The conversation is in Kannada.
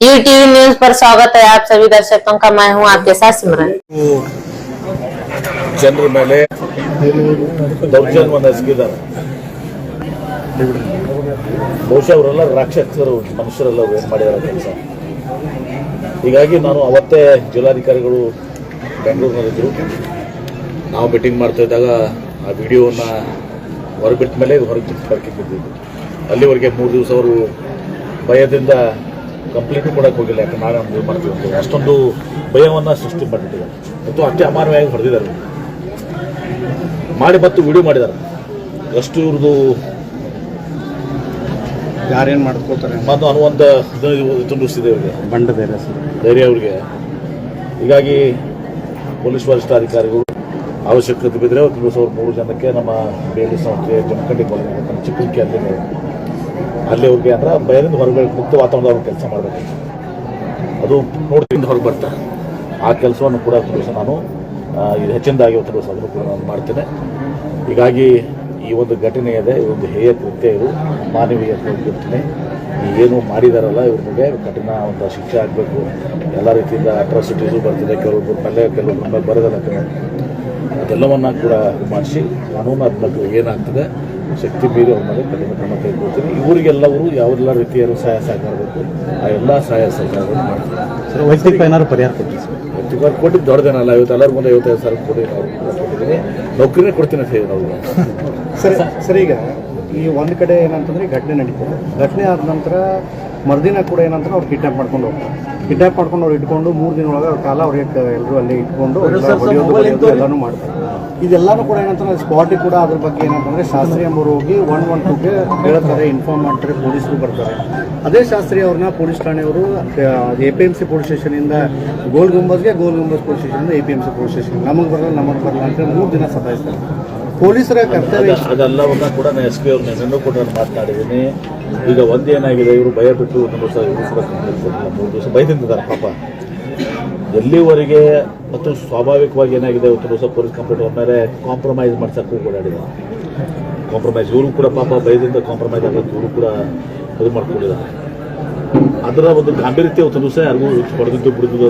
यू टीवी न्यूज पर स्वागत है आप सभी दर्शकों का मैं हूं आपके साथ सिमरन ಜನರ ಮೇಲೆ ದೌರ್ಜನ್ಯವನ್ನು ಎಸಗಿದ್ದಾರೆ ಬಹುಶಃ ಅವರೆಲ್ಲ ರಾಕ್ಷಸರು ಮನುಷ್ಯರೆಲ್ಲ ಅವ್ರು ಏನು ಮಾಡಿದ್ದಾರೆ ಕೆಲಸ ಹೀಗಾಗಿ ನಾನು ಅವತ್ತೇ ಜಿಲ್ಲಾಧಿಕಾರಿಗಳು ಬೆಂಗಳೂರಿನಲ್ಲಿದ್ದರು ನಾವು ಮೀಟಿಂಗ್ ಮಾಡ್ತಾ ಇದ್ದಾಗ ಆ ವಿಡಿಯೋವನ್ನು ಹೊರಬಿಟ್ಟ ಮೇಲೆ ಇದು ಹೊರಗೆ ಬರ್ಕೆ ಬಿದ್ದಿದ್ದು ಅಲ್ಲಿವರೆಗೆ ಮೂರು ದಿವಸ ಅವರು ಭಯದಿಂದ ಕಂಪ್ಲೇಂಟ್ ಕೊಡಕ್ಕೆ ಹೋಗಿಲ್ಲ ಯಾಕೆ ನಾನು ಒಂದು ಮಾಡ್ತೀವಿ ಅಂತ ಅಷ್ಟೊಂದು ಭಯವನ್ನು ಸೃಷ್ಟಿ ಮಾಡಿಬಿಟ್ಟಿದ್ದಾರೆ ಮತ್ತು ಅಷ್ಟೇ ಅಮಾನವಾಗಿ ಹೊಡೆದಿದ್ದಾರೆ. ಮಾಡಿ ಮತ್ತು ವಿಡಿಯೋ ಮಾಡಿದ್ದಾರೆ. ಎಷ್ಟು ಇವ್ರದ್ದು ಯಾರೇನು ಮಾಡ್ಕೋತಾರೆ ಮತ್ತು ಅನ್ನುವಂಥ ತುಂಬಿಸಿದೆ ಇವರಿಗೆ. ಬಂಡ ಧೈರ್ಯ ಧೈರ್ಯ ಅವರಿಗೆ. ಹೀಗಾಗಿ ಪೊಲೀಸ್ ವರಿಷ್ಠಾಧಿಕಾರಿಗಳು ಅವಶ್ಯಕತೆ ಬಿದ್ದರೆ ಒಂದು ದಿವಸ ಅವ್ರು ಮೂರು ಜನಕ್ಕೆ ನಮ್ಮ ಬೇಲಿ ಸಂಸ್ಥೆ ಜಮಖಂಡಿ ಕಾಲೇಜ್ ನಮ್ಮ ಚಿಕ್ಕುಂಕಿ ಅಲ್ಲಿ ಅಲ್ಲಿ ಹೋಗಿ ಅಂದ್ರೆ ಬಯಲಿಂದ ಹೊರಗಡೆ ಮುಕ್ತ ವಾತಾವರಣದ ಕೆಲಸ ಮಾಡಬೇಕು. ಅದು ನೋಡ್ತಿಂದ ಹೊರಗೆ ಬರ್ತಾರೆ ಆ ಕೆಲಸವನ್ನು ಕೂಡ ದಿವಸ ನಾನು ಇದು ಹೆಚ್ಚಿನದಾಗಿ ಒಂದು ದಿವಸ ಅದನ್ನು ಕೂಡ ನಾನು ಮಾಡ್ತೇನೆ. ಹೀಗಾಗಿ ಈ ಒಂದು ಘಟನೆ ಇದೆ ಈ ಒಂದು ಹೇಯ ಕೃತ್ಯ ಇದು. ಮಾನವೀಯ ಘಟನೆ ಏನು ಮಾಡಿದಾರಲ್ಲ ಇವ್ರ ಮೇಲೆ ಕಠಿಣ ಒಂದು ಶಿಕ್ಷೆ ಆಗಬೇಕು. ಎಲ್ಲ ರೀತಿಯಿಂದ ಅಟ್ರಾಸಿಟೀಸು ಬರ್ತಿದೆ. ಕೆಲವೊಬ್ಬರು ಮೇಲೆ ಕೆಲವೊಬ್ಬರ ಮೇಲೆ ಬರೋದಲ್ಲ. ಕೆಲವು ಅದೆಲ್ಲವನ್ನ ಕೂಡ ಮಾಡಿಸಿ ಕಾನೂನು ಅದಕ್ಕೆ ಏನಾಗ್ತದೆ ಶಕ್ತಿ ಮೀರಿ ಅವ್ರ ಮೇಲೆ ಕಠಿಣ ಕ್ರಮ ಕೈಗೊಳ್ತೀನಿ. ಇವರಿಗೆಲ್ಲವರು ಯಾವೆಲ್ಲ ರೀತಿಯ ಸಹಾಯ ಸಹಕಾರ ಬೇಕು ಆ ಎಲ್ಲ ಸಹಾಯ ಸಹಕಾರವನ್ನು ಮಾಡ್ತೀನಿ ಸರ್ ವೈಯಕ್ತಿಕ ಏನಾದ್ರು ಪರಿಹಾರ ಕೊಡ್ತೀವಿ ಸರ್? ಇವತ್ತು ಕೊಟ್ಟಿದ್ದು ದೊಡ್ಡದೇನಲ್ಲ ಇವತ್ತು ಎಲ್ಲರ ಮುಂದೆ ಐವತ್ತೈದು ಸಾವಿರ ಕೊಡಿ ನಾವು ಕೊಟ್ಟಿದ್ದೀನಿ. ನೌಕರಿನೇ ಕೊಡ್ತೀನಿ ಅಂತ ಹೇಳಿ ನಾವು. ಸರ್ ಸರಿ ಈಗ ಈ ಒಂದು ಕಡೆ ಏನಂತಂದ್ರೆ ಘಟನೆ ನಡೀತದೆ. ಘಟನೆ ಆದ ನಂತರ ಮರುದಿನ ಕೂಡ ಏನಂತಂದ್ರೆ ಅವ್ರು ಕಿಡ್ನಾಪ್ ಮಾಡ್ಕೊಂಡು ಹೋಗ್ತಾರೆ. ಕಿಡ್ನಾಪ್ ಮಾಡ್ಕೊಂಡು ಅವ್ರು ಇಟ್ಕೊಂಡು ಮೂರು ದಿನ ಒಳಗೆ ಕಾಲ ಅವ್ರಿಗೆ ಎಲ್ಲರೂ ಅಲ್ಲಿ ಇಟ್ಕೊಂಡು ಎಲ್ಲಾನು ಹೊಡೆಯೋದು ಮಾಡ್ತಾರೆ. ಇದೆಲ್ಲಾನು ಕೂಡ ಏನಂತಂದ್ರೆ ಸ್ಪಾಟಿ ಕೂಡ ಅದ್ರ ಬಗ್ಗೆ ಏನಂತಂದ್ರೆ ಶಾಸ್ತ್ರಿ ಎಂಬರು ಹೋಗಿ ಒನ್ ಒನ್ ಟೂಗೆ ಹೇಳ್ತಾರೆ ಇನ್ಫಾರ್ಮ್ ಮಾಡ್ತಾರೆ ಪೊಲೀಸರು ಬರ್ತಾರೆ. ಅದೇ ಶಾಸ್ತ್ರಿ ಅವ್ರನ್ನ police ಠಾಣೆಯವರು A P M C police ಸ್ಟೇಷನಿಂದ ಗೋಲ್ ಗುಂಬಸ್ಗೆ Gol Gumbaz police ಸ್ಟೇಷನಿಂದ A P M C police station ನಮಗೆ ಬರಲ್ಲ ನಮಗೆ ಬರಲ್ಲ ಅಂತ ಮೂರು ದಿನ ಸತಾಯಿಸ್ತಾರೆ. ಪೊಲೀಸರ ಕರ್ತವ್ಯ ಅದ- ಅದೆಲ್ಲವನ್ನ ಕೂಡ ನಾನು ಎಸ್ ಪಿ ಅವ್ರ ನೆನ್ನೆನೂ ಕೂಡ ನಾನು ಮಾತನಾಡಿದ್ದೀನಿ. ಈಗ ಒಂದೇನಾಗಿದೆ ಇವರು ಭಯ ಬಿಟ್ಟು ಒಂದು ದಿವಸ ಇವರು ಕೂಡ ಮೂರು ದಿವಸ ಭಯದಿಂದಿದ್ದಾರೆ ಪಾಪ. ಎಲ್ಲಿವರೆಗೆ ಮತ್ತು ಸ್ವಾಭಾವಿಕವಾಗಿ ಏನಾಗಿದೆ ಒಂದು ದಿವಸ ಪೊಲೀಸ್ ಕಂಪ್ಲೇಂಟ್ ಅವ್ರ ಮೇಲೆ ಕಾಂಪ್ರಮೈಸ್ ಮಾಡ್ಸಕ್ಕೂ ಓಡಾಡಿದ ಕಾಂಪ್ರಮೈಸ್ ಇವರು ಕೂಡ ಪಾಪ ಭಯದಿಂದ ಕಾಂಪ್ರಮೈಸ್ ಆಗೋದು ಇವರು ಕೂಡ ಇದು ಮಾಡ್ಕೊಂಡಿದ್ದಾರೆ. ಅದರ ಒಂದು ಗಾಂಭೀರ್ಯತೆ ಒಂದು ದಿವಸ ಯಾರಿಗೂ ಹೊಡೆದಿದ್ದು ಬಿಡಿದ್ದು